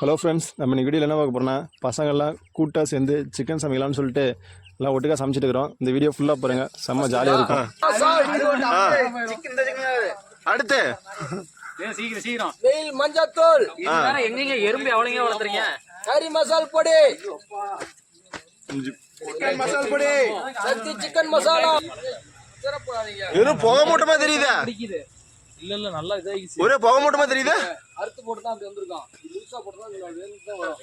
Hello friends நம்ம இன்னைக்கு வீடியோவில் என்ன பார்க்க போகிறோம்னா பசங்கள்லாம் கூட்டாக சேர்ந்து சிக்கன் சமைக்கலாம்னு சொல்லிட்டு எல்லாம் ஒட்டுக்கா சமைச்சிட்டு இருக்கிறோம். இந்த வீடியோ ஃபுல்லாக பாருங்க. செம்ம ஜாலியாக இருக்கும். அடுத்து. சீக்கிரம் சீக்கிரம். வெயில் மஞ்சத்தூள் எங்கெங்க எறும்பு எவ்வளோங்க வளர்த்துறீங்க? கறி மசால் பொடி. சிக்கன் மசால் பொடி. சக்தி சிக்கன் மசாலா. வெறும் புகை மூட்டமா தெரியுதா. இல்ல இல்ல நல்லா இதாகிச்சு ஒரே புகை மூட்டமா தெரியுதா? அறுத்து போட்டு தான் அப்படி வந்திருக்கான். லூசா போட்டு தான் இதுல வேணும்னு தான் வரும்.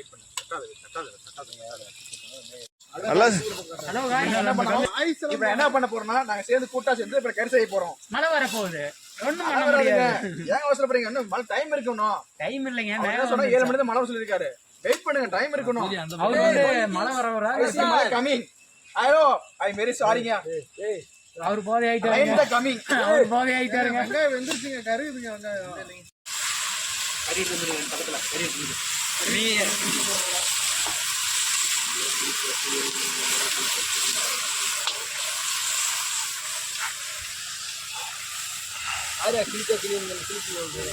நல்லா இப்ப என்ன பண்ண போறோம்னா நாங்க சேர்ந்து கூட்டா சேர்ந்து இப்ப கறி செய்ய போறோம். மழை வர போகுது ஒண்ணும். ஏன் அவசரப்படுறீங்க? இன்னும் மழை டைம் இருக்கணும். டைம் இல்லைங்க என்ன சொன்னா ஏழு மணி தான் மழை சொல்லிருக்காரு வெயிட் பண்ணுங்க டைம் இருக்கணும். அவரு மழை வர வர மழை கமிங் ஐயோ ஐ வெரி சாரிங்க அவர் போதை ஆயிட்டாருங்க. கமிங் அவர் போதை ஆயிட்டாருங்க. வெங்காயம் வெந்துருச்சுங்க கறி இதுங்க வெங்காயம் கிளீன் கிளிக்கு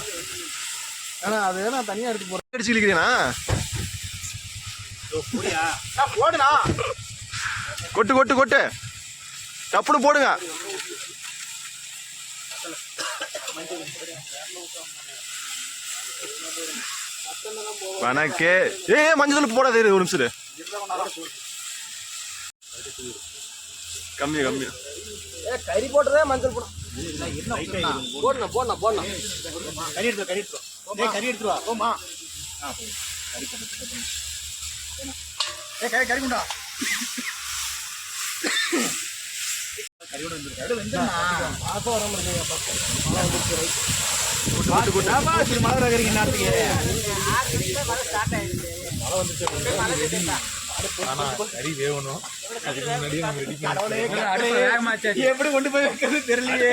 ஆனா அது நான் தனியா எடுத்து போறேன் அடிச்சு கிளிக்கிறீனா போடுனா கொட்டு கொட்டு கொட்டு. டப்புனு போடுங்க. வணக்கே. ஏ மஞ்சள் தூள் போடாதே இரு, ஒரு நிமிஷம். கம்மி கம்மி. ஏ கறி போட்டதே மஞ்சள் போடும் போடணும் போடணும் போடணும் கறி எடுத்து கறி எடுத்து கறி எடுத்து வா ஓமா ஏ கறி கறி குண்டா எப்படி கொண்டு போய் வைக்கிறது தெரியலையே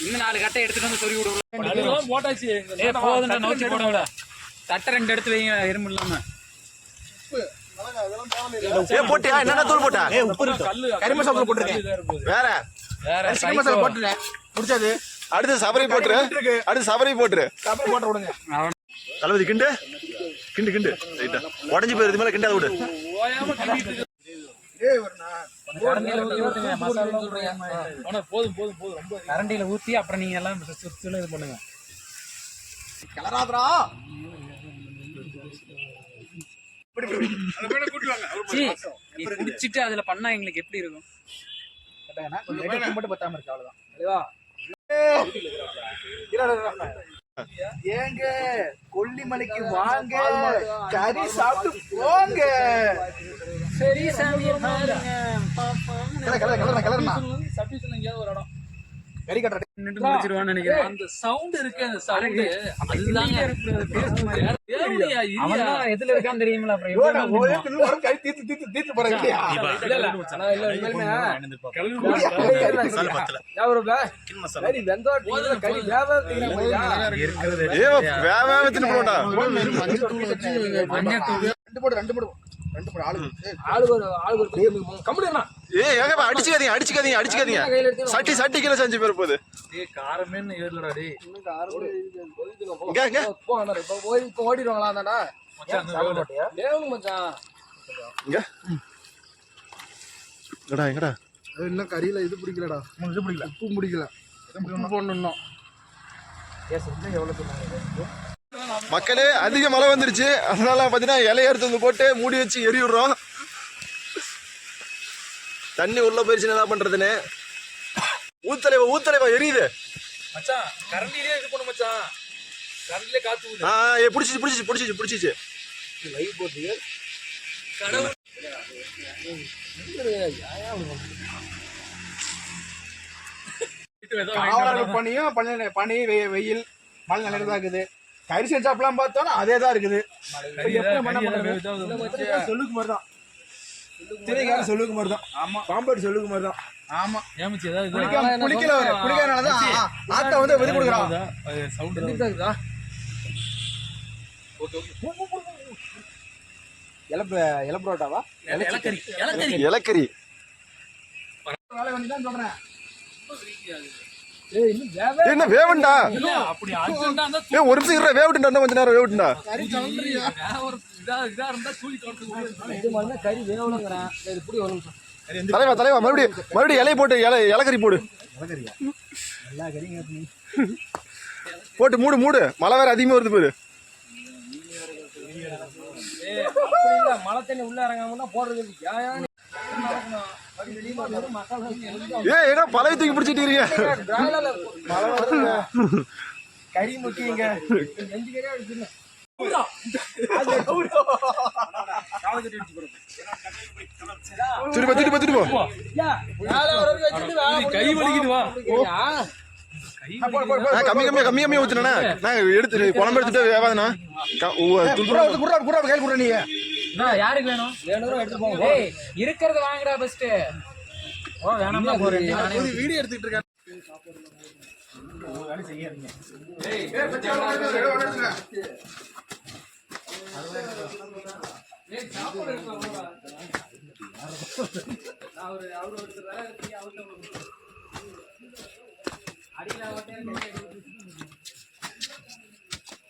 இன்னும் நாலு கட்டை எடுத்துட்டு வந்து சொல்லி விடுவோம் போட்டாச்சு ஏ போதும் தட்டை ரெண்டு எடுத்து வைங்க எறும்பு இல்லாம. போட்டியா என்னென்ன தூள் போட்டா? கறி மசாலா தூள் போட்டிருக்கேன். வேற? வேற கறி மசாலா போட்டுருக்கேன் பிடிச்சது அடுத்து சபரி போட்டுரு. அடுத்து சபரி போட்டுரு. அப்புறம் போட்டு விடுங்க தளபதி கிண்டு. கிண்டு கிண்டு. ரைட்டா. உடஞ்சி போயிருது மேல கிண்டாத விடு. ஏய் ஒரு நான் கரண்டியில ஊத்தி அப்புறம் நீங்க எல்லாம் இது பண்ணுங்க. கிளறாதரா குடிச்சிட்டு அதுல பண்ணா எங்களுக்கு எப்படி இருக்கும்? கொஞ்சம் கும்பிட்டு பத்தாம இருக்கு அவ்வளவுதான். இல்லையா? ஏங்க கொல்லிமலைக்கு வாங்க. கறி சாப்பிட்டு போங்க. சரி சாமி கிளற கிளற கிளற கிளறா கறி கட்டுற நின்று முடிச்சிருவான்னு நினைக்கிறேன். அந்த சவுண்ட் இருக்கு அந்த சவுண்ட் அதுதாங்க. அவன் எதுல இருக்கான்னு தெரியுமில அப்புறம் ரெண்டு போடு ரெண்டு போடு ரெண்டு போடு ஆளு ஏய், ஆளுக்கு ஒரு ஆளுக்கு ஒரு கையை தூக்கி கம்முனு இருண்ணா. ஏ ஏங்க அடிச்சுக்காதீங்க அடிச்சுக்காதீங்க அடிச்சுக்காதீங்க. கையில எடுத்து சட்டி சட்டி கீழே செஞ்சு போயிரு போகுது காரமே ஏறலடா டேய். இன்னும் காரம் இது ஒதுக்கிடுங்க, போ. இங்க, இங்க. போ, அண்ணா, இப்ப போய் இப்ப ஓடிடுவாங்களா அந்தாண்டா? வேகணும் மச்சான். இங்க. எங்கடா எங்கடா அது இன்னும் கறியில இது பிடிக்கலடா. இது பிடிக்கல? உப்பு பிடிக்கல. உப்பு போடணும் மக்களே அதிக மழை வந்துருச்சு. அதனால பாத்தீங்கன்னா இலைய எடுத்து வந்து போட்டு மூடி வச்சு எரி விடுறோம். தண்ணி உள்ள போயிருச்சுன்னா என்ன பண்றதுன்னு? ஊத்தலைவா ஊத்தலைவா எரியுது. மச்சான் கரண்டிலே இது பண்ணு மச்சான். கரண்டிலே காத்து ஊது ஆ ஏ பிடிச்சிச்சு பிடிச்சிச்சு பிடிச்சிச்சு பிடிச்சிச்சு. காவலர்கள் பணியும் பனி வெயில் மழை நிலையில இருக்குது கறி செஞ்சாப்பெல்லாம் பார்த்தோம்னா அதே தான் இருக்குது? சொல்லுக்கு மாதிரி தான் திரைக்காரன் சொல்லுக்கு மாதிரி தான் ஆமா. பாம்பேடு சொல்லுக்கு மாதிரி தான் ஆமா ஏமிச்சு ஏதாவது குளிக்கல அவரு குளிக்காதனால தான் ஆத்த வந்து வெதி கொடுக்குறான். சவுண்ட் இருக்குதா? இலக்கறி இலக்கறி இலக்கறி வேலை வந்து தான் சொல்றேன். என்ன வேவண்டா. ஏ ஒரு நிமிஷம் இருடா வேவிட்டுண்டா இன்னும் கொஞ்ச நேரம் வேவிட்டுண்டா வேற ஒரு இதா இதா இருந்தா தூக்கி தோட்டத்துக்கு இது மாதிரி தான் கறி வேவலங்கிறேன் இது புடி ஒரு நிமிஷம் தலைவா தலைவா மறுபடியும் மறுபடியும் இலையை போட்டு இலை இலக்கறி போடு. போட்டு மூடு மூடு. மழை வேற அதிகமா வருது பாரு. மழை தண்ணி உள்ள இறங்காம போடுறது ஏ ஏன்னா பழைய தூக்கி பிடிச்சிட்டு இருக்கீங்க டிராயிலர்ல மழை வருதுங்க. கறி முக்கியங்க திரும்ப திரும்ப. திரும்ப வேலை ஒரு வரைக்கும் வச்சுட்டு வேலை கை வலிக்குது வா. கம்மி கம்மியா கம்மி கம்மியா நான் எடுத்து குழம்பு எடுத்துட்டு வேவாதுண்ணா க- ஊ, துள் குர்ரா குர்ரா குர்ரா கையில் குர்ரா நீ. என்ன, யாருக்கு வேணும்? வேணும் எடுத்து போங்க. ஏய் இருக்கிறத வாங்குடா ஃபர்ஸ்ட் ஓ வேணாம்னா போறேன். நானே வீடியோ எடுத்துட்டு இருக்கேன்.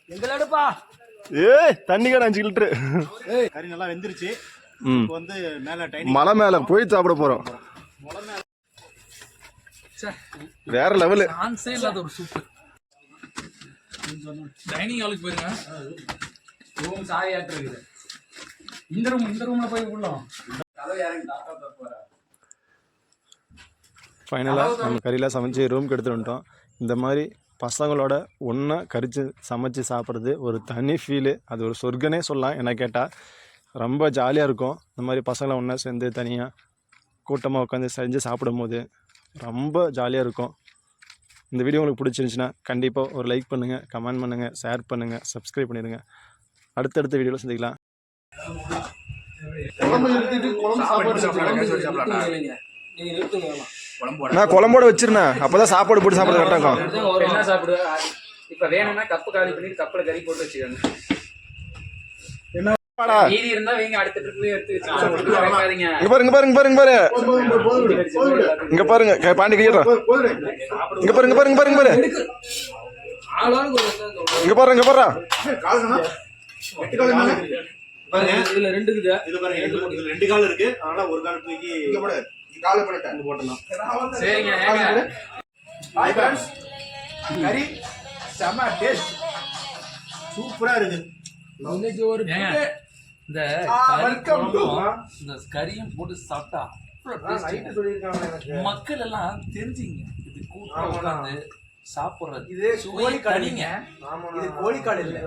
எங்களை எடுப்பா. ஏய் தண்ணி கடை அஞ்சு லிட்டரு. கறி நல்லா வெந்துருச்சு. இப்போ வந்து மேல டைனிங் மலை மேல போய் சாப்பிட போறோம். வேற லெவலு. சான்ஸே இல்லாத ஒரு சூப்பு டைனிங் ஹாலுக்கு போயிருங்க. ரூம் சாவியாட்டு இருக்குது. இந்த ரூம் இந்த ரூம்ல போய் உள்ளோம் ஃபைனலாக நம்ம கறியெல்லாம் சமைச்சு ரூம்க்கு எடுத்துட்டு வந்துட்டோம். இந்த மாதிரி பசங்களோட ஒன்றா கறிச்சு சமைச்சு சாப்பிட்றது ஒரு தனி ஃபீலு அது ஒரு சொர்க்கனே சொல்லலாம் என்ன கேட்டால் ரொம்ப ஜாலியாக இருக்கும். இந்த மாதிரி பசங்களை ஒன்றா சேர்ந்து தனியாக கூட்டமாக உட்காந்து செஞ்சு சாப்பிடும்போது ரொம்ப ஜாலியாக இருக்கும். இந்த வீடியோ உங்களுக்கு பிடிச்சிருந்துச்சுன்னா கண்டிப்பாக ஒரு லைக் பண்ணுங்கள் கமெண்ட் பண்ணுங்கள் ஷேர் பண்ணுங்கள் சப்ஸ்கிரைப் பண்ணிடுங்க. அடுத்தடுத்த வீடியோவில் சந்திக்கலாம். நீங்க நிறுத்துங்க. நான் குழம்போட வச்சிருந்தேன் அப்போ தான் சாப்பாடு போட்டு சாப்பிட கரெக்டாக என்ன சாப்பிடு? இப்ப வேணும்னா கப்பு காலி பண்ணிட்டு கப்புல கறி போட்டு வச்சுக்கோங்க. வாடா. மீதி இருந்தா வைங்க அடுத்த ட்ரிப்ல எடுத்து இங்க பாருங்க பாருங்க பாருங்க பாரு இங்க பாருங்க பாண்டி கையிடுறோம் இங்க பாருங்க பாருங்க பாருங்க பாரு இங்க பாரு. இங்க பாரு இதுல ரெண்டு ரெண்டு கால் இருக்கு. அதனால ஒரு கால் தூக்கி காலை பண்ணிட்டேன். இங்க போட்டலாம் சரிங்க ஹாய் ஃப்ரெண்ட்ஸ் கறி செம டேஸ்ட் சூப்பரா இருக்கு. இன்னைக்கு ஒரு இந்த இந்த கறியும் போட்டு சாப்பிட்டா மக்கள் எல்லாம் தெரிஞ்சுங்க. இது கூட்டம். உட்காந்து சாப்பிடுறது. இது தனிங்க. இது கோழிக்கால் இல்ல.